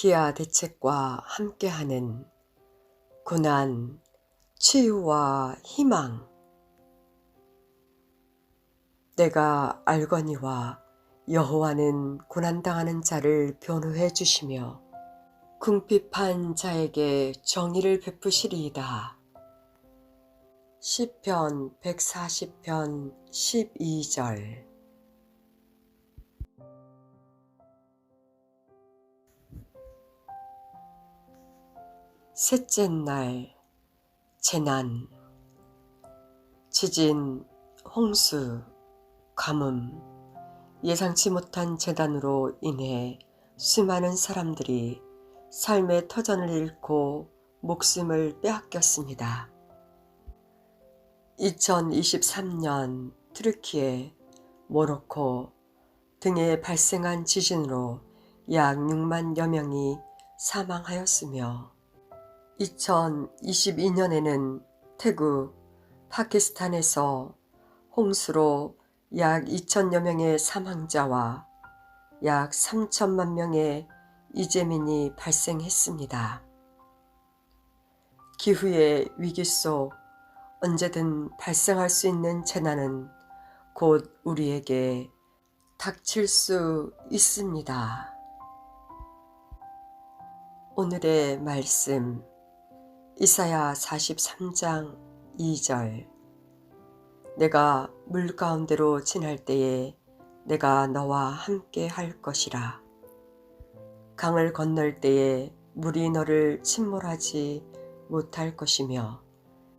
기아 대책과 함께하는 고난, 치유와 희망. 내가 알거니와 여호와는 고난당하는 자를 변호해 주시며 궁핍한 자에게 정의를 베푸시리이다. 시편 140편 12절 셋째 날 재난 지진, 홍수, 가뭄 예상치 못한 재난으로 인해 수많은 사람들이 삶의 터전을 잃고 목숨을 빼앗겼습니다. 2023년 트르키에 모로코 등에 발생한 지진으로 약 6만여 명이 사망하였으며 2022년에는 태국, 파키스탄에서 홍수로 약 2천여 명의 사망자와 약 3천만 명의 이재민이 발생했습니다. 기후의 위기 속 언제든 발생할 수 있는 재난은 곧 우리에게 닥칠 수 있습니다. 오늘의 말씀 이사야 43장 2절 내가 물 가운데로 지날 때에 내가 너와 함께 할 것이라. 강을 건널 때에 물이 너를 침몰하지 못할 것이며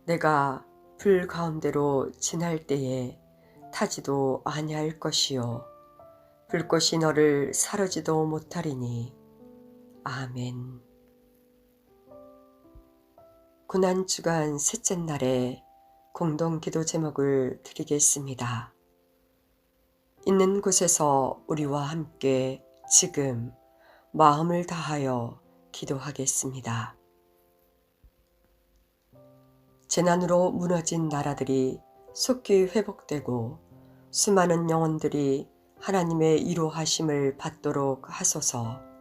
내가 불 가운데로 지날 때에 타지도 아니할 것이요 불꽃이 너를 사르지도 못하리니 아멘. 고난주간 셋째 날에 공동 기도 제목을 드리겠습니다. 있는 곳에서 우리와 함께 지금 마음을 다하여 기도하겠습니다. 재난으로 무너진 나라들이 속히 회복되고 수많은 영혼들이 하나님의 이로하심을 받도록 하소서.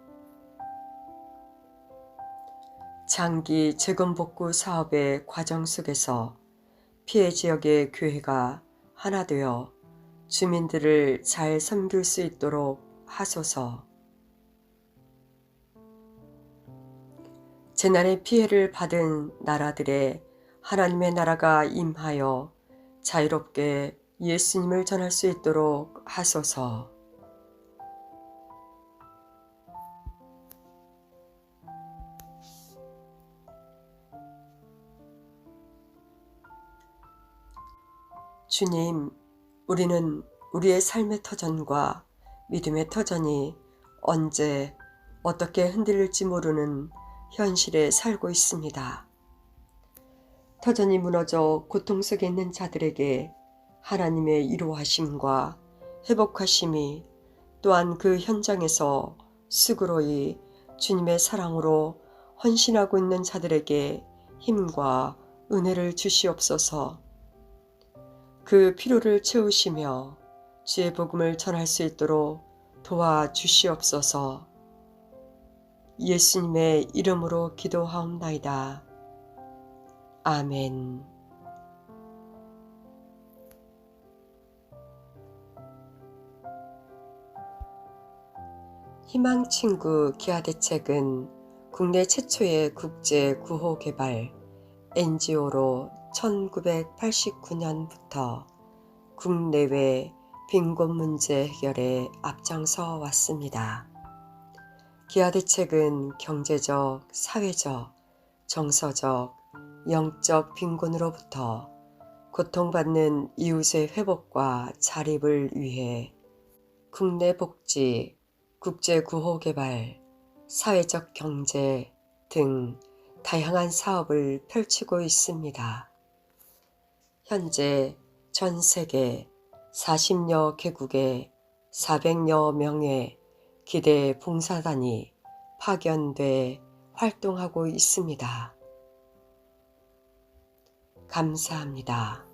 장기 재건복구 사업의 과정 속에서 피해 지역의 교회가 하나 되어 주민들을 잘 섬길 수 있도록 하소서. 재난의 피해를 받은 나라들의 하나님의 나라가 임하여 자유롭게 예수님을 전할 수 있도록 하소서. 주님, 우리는 우리의 삶의 터전과 믿음의 터전이 언제 어떻게 흔들릴지 모르는 현실에 살고 있습니다. 터전이 무너져 고통 속에 있는 자들에게 하나님의 이로하심과 회복하심이 또한 그 현장에서 수그로이 주님의 사랑으로 헌신하고 있는 자들에게 힘과 은혜를 주시옵소서. 그 필요를 채우시며 주의 복음을 전할 수 있도록 도와주시옵소서. 예수님의 이름으로 기도하옵나이다. 아멘. 희망친구 기아대책은 국내 최초의 국제 구호 개발 NGO로 1989년부터 국내외 빈곤 문제 해결에 앞장서 왔습니다. 기아 대책은 경제적, 사회적, 정서적, 영적 빈곤으로부터 고통받는 이웃의 회복과 자립을 위해 국내 복지, 국제 구호 개발, 사회적 경제 등 다양한 사업을 펼치고 있습니다. 현재 전 세계 40여 개국에 400여 명의 기대 봉사단이 파견돼 활동하고 있습니다. 감사합니다.